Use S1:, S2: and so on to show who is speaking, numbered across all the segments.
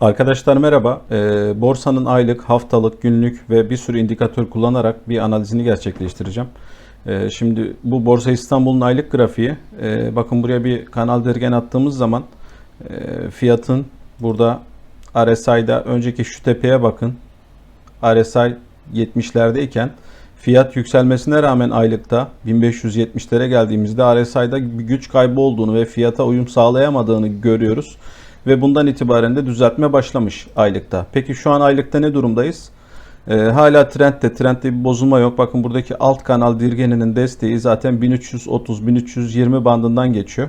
S1: Arkadaşlar merhaba. Ee, borsanın aylık, haftalık, günlük ve bir sürü indikatör kullanarak bir analizini gerçekleştireceğim. Ee, şimdi bu Borsa İstanbul'un aylık grafiği. Ee, bakın buraya bir kanal dergen attığımız zaman e, fiyatın burada RSI'da önceki şu tepeye bakın. RSI 70'lerdeyken fiyat yükselmesine rağmen aylıkta 1570'lere geldiğimizde RSI'da bir güç kaybı olduğunu ve fiyata uyum sağlayamadığını görüyoruz. Ve bundan itibaren de düzeltme başlamış aylıkta. Peki şu an aylıkta ne durumdayız? Ee, hala trendde, trendde bir bozulma yok. Bakın buradaki alt kanal dirgeninin desteği zaten 1330-1320 bandından geçiyor.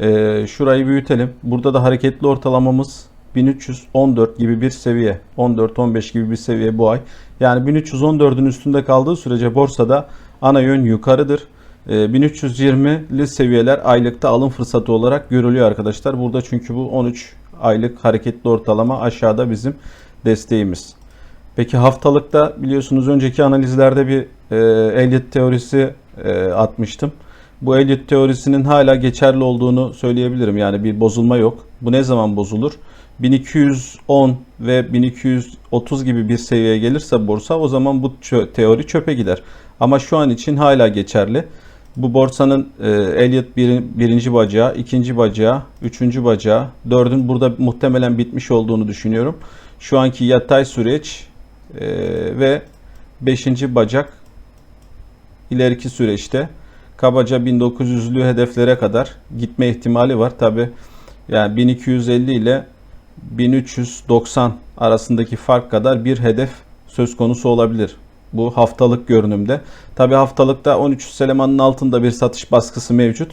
S1: Ee, şurayı büyütelim. Burada da hareketli ortalamamız 1314 gibi bir seviye. 14-15 gibi bir seviye bu ay. Yani 1314'ün üstünde kaldığı sürece borsada ana yön yukarıdır. Ee, 1320'li seviyeler aylıkta alım fırsatı olarak görülüyor arkadaşlar. Burada çünkü bu 13 aylık hareketli ortalama aşağıda bizim desteğimiz. Peki haftalıkta biliyorsunuz önceki analizlerde bir e, Elliott teorisi e, atmıştım. Bu Elliott teorisinin hala geçerli olduğunu söyleyebilirim. Yani bir bozulma yok. Bu ne zaman bozulur? 1210 ve 1230 gibi bir seviyeye gelirse borsa o zaman bu teori çöpe gider. Ama şu an için hala geçerli. Bu borsanın e, Elliott bir, birinci bacağı, ikinci bacağı, üçüncü bacağı, dördün burada muhtemelen bitmiş olduğunu düşünüyorum. Şu anki yatay süreç e, ve beşinci bacak ileriki süreçte kabaca 1900'lü hedeflere kadar gitme ihtimali var. Tabi yani 1250 ile 1390 arasındaki fark kadar bir hedef söz konusu olabilir. Bu haftalık görünümde. Tabi haftalıkta 13 elemanın altında bir satış baskısı mevcut.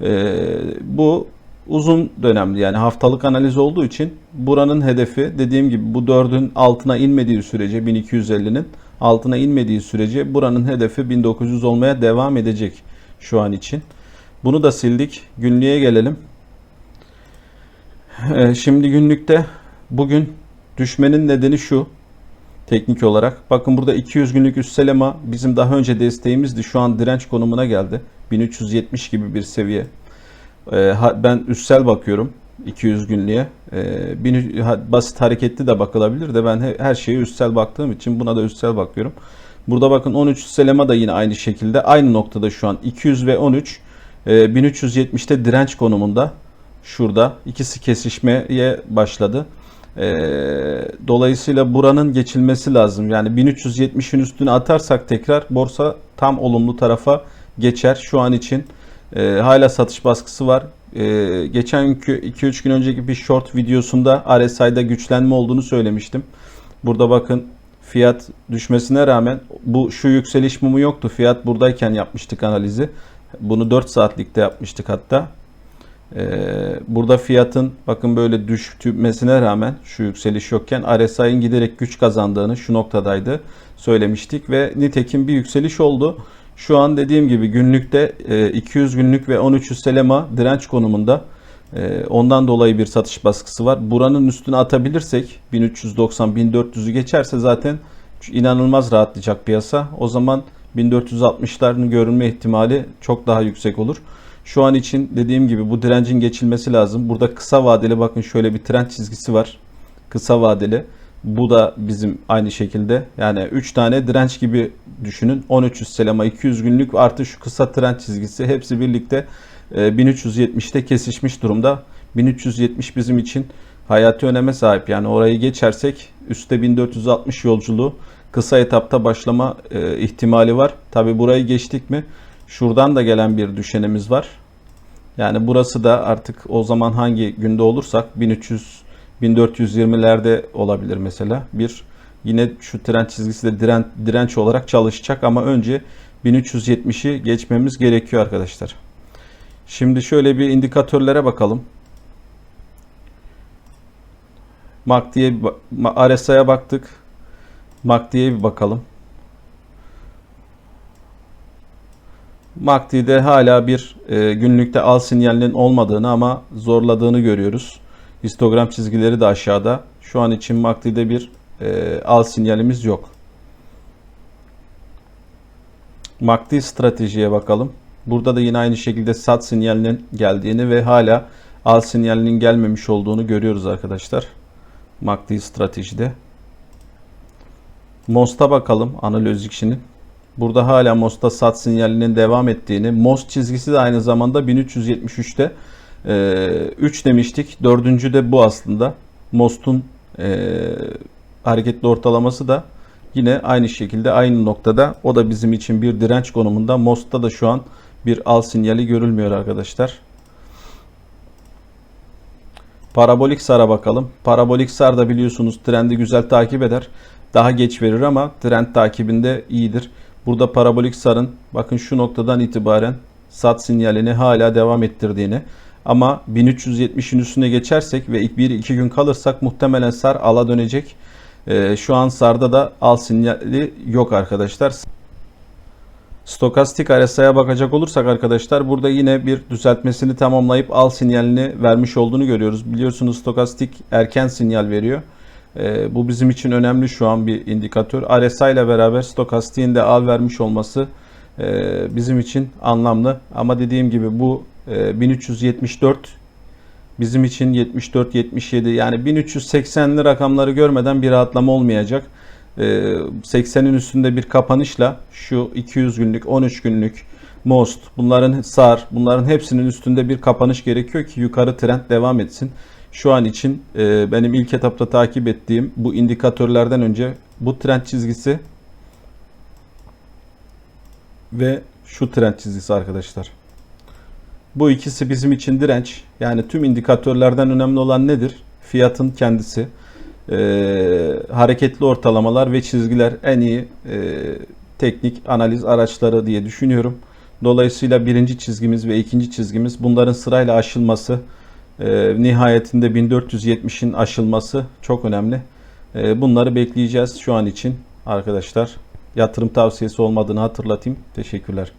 S1: Ee, bu uzun dönemli yani haftalık analiz olduğu için buranın hedefi dediğim gibi bu dördün altına inmediği sürece 1250'nin altına inmediği sürece buranın hedefi 1900 olmaya devam edecek şu an için. Bunu da sildik. Günlüğe gelelim. Ee, Şimdi günlükte bugün düşmenin nedeni şu teknik olarak. Bakın burada 200 günlük üstelema bizim daha önce desteğimizdi. Şu an direnç konumuna geldi. 1370 gibi bir seviye. Ee, Ben üstel bakıyorum 200 günlüğe. Ee, basit hareketli de bakılabilir de ben he- her şeye üstel baktığım için buna da üstel bakıyorum. Burada bakın 13 üstelema da yine aynı şekilde aynı noktada şu an 200 ve 13 e, 1370'te direnç konumunda. Şurada ikisi kesişmeye başladı. Ee, dolayısıyla buranın geçilmesi lazım. Yani 1370'in üstüne atarsak tekrar borsa tam olumlu tarafa geçer. Şu an için e, hala satış baskısı var. E, geçen günkü 2-3 gün önceki bir short videosunda RSI'da güçlenme olduğunu söylemiştim. Burada bakın fiyat düşmesine rağmen bu şu yükseliş mumu yoktu. Fiyat buradayken yapmıştık analizi. Bunu 4 saatlikte yapmıştık hatta. Ee, burada fiyatın bakın böyle düşmesine rağmen şu yükseliş yokken RSI'nin giderek güç kazandığını şu noktadaydı söylemiştik ve nitekim bir yükseliş oldu. Şu an dediğim gibi günlükte e, 200 günlük ve 13 üstelema direnç konumunda. E, Ondan dolayı bir satış baskısı var. Buranın üstüne atabilirsek 1390-1400'ü geçerse zaten inanılmaz rahatlayacak piyasa. O zaman 1460'ların görünme ihtimali çok daha yüksek olur. Şu an için dediğim gibi bu direncin geçilmesi lazım. Burada kısa vadeli bakın şöyle bir trend çizgisi var. Kısa vadeli. Bu da bizim aynı şekilde. Yani 3 tane direnç gibi düşünün. 1300 selema 200 günlük artı şu kısa trend çizgisi hepsi birlikte e, 1370'te kesişmiş durumda. 1370 bizim için hayati öneme sahip. Yani orayı geçersek üstte 1460 yolculuğu kısa etapta başlama e, ihtimali var. Tabi burayı geçtik mi şuradan da gelen bir düşenimiz var. Yani burası da artık o zaman hangi günde olursak 1300 1420'lerde olabilir mesela. Bir yine şu trend çizgisi de diren, direnç olarak çalışacak ama önce 1370'i geçmemiz gerekiyor arkadaşlar. Şimdi şöyle bir indikatörlere bakalım. MACD'ye RSI'ye baktık. MACD'ye bir bakalım. MACD'de hala bir e, günlükte al sinyalinin olmadığını ama zorladığını görüyoruz. Histogram çizgileri de aşağıda. Şu an için MACD'de bir e, al sinyalimiz yok. MACD stratejiye bakalım. Burada da yine aynı şekilde sat sinyalinin geldiğini ve hala al sinyalinin gelmemiş olduğunu görüyoruz arkadaşlar. MACD stratejide. MOST'a bakalım Analytics'inin. Burada hala MOST'ta sat sinyalinin devam ettiğini, MOST çizgisi de aynı zamanda 1373'te 3 demiştik. Dördüncü de bu aslında. MOST'un e, hareketli ortalaması da yine aynı şekilde aynı noktada. O da bizim için bir direnç konumunda. MOST'ta da şu an bir al sinyali görülmüyor arkadaşlar. Parabolik SAR'a bakalım. Parabolik SAR da biliyorsunuz trendi güzel takip eder. Daha geç verir ama trend takibinde iyidir. Burada parabolik SAR'ın bakın şu noktadan itibaren sat sinyalini hala devam ettirdiğini ama 1370'in üstüne geçersek ve 1-2 gün kalırsak muhtemelen SAR ala dönecek. Ee, şu an SAR'da da al sinyali yok arkadaşlar. Stokastik RSI'ye bakacak olursak arkadaşlar burada yine bir düzeltmesini tamamlayıp al sinyalini vermiş olduğunu görüyoruz. Biliyorsunuz stokastik erken sinyal veriyor. Ee, bu bizim için önemli şu an bir indikatör. RSI ile beraber stokastiğin de al vermiş olması e, bizim için anlamlı. Ama dediğim gibi bu e, 1374 bizim için 74 77 yani 1380'li rakamları görmeden bir rahatlama olmayacak. 80'in üstünde bir kapanışla şu 200 günlük 13 günlük MOST bunların SAR bunların hepsinin üstünde bir kapanış gerekiyor ki yukarı trend devam etsin. Şu an için e, benim ilk etapta takip ettiğim bu indikatörlerden önce bu trend çizgisi ve şu trend çizgisi arkadaşlar. Bu ikisi bizim için direnç. Yani tüm indikatörlerden önemli olan nedir? Fiyatın kendisi. Ee, hareketli ortalamalar ve çizgiler en iyi e, teknik analiz araçları diye düşünüyorum. Dolayısıyla birinci çizgimiz ve ikinci çizgimiz bunların sırayla aşılması, e, nihayetinde 1470'in aşılması çok önemli. E, bunları bekleyeceğiz şu an için arkadaşlar. Yatırım tavsiyesi olmadığını hatırlatayım. Teşekkürler.